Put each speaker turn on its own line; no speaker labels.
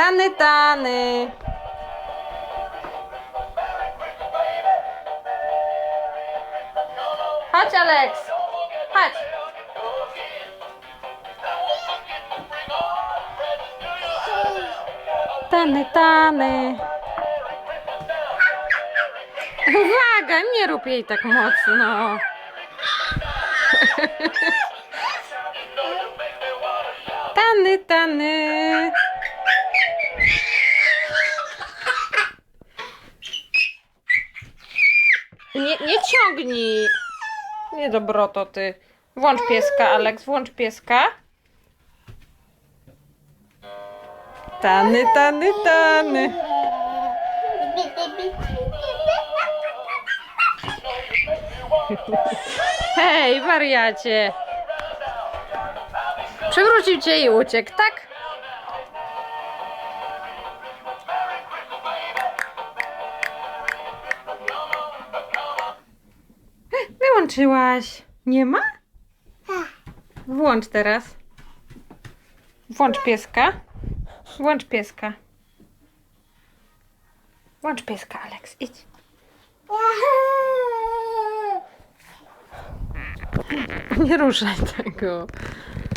Tany, tany. Chodź, Alex. Chodź. Tany, tany. Uwaga, nie rób jej tak mocno. Tany, tany. Nie, nie ciągnij. Nie dobroto ty. Włącz pieska, Alex, włącz pieska. Tany, tany, tany. Hej, wariacie. Przewrócił cię i uciekł, tak? Wyłączyłaś. Nie ma? Włącz teraz. Włącz pieska. Włącz pieska. Włącz pieska, Alex. Idź. Nie ruszaj tego.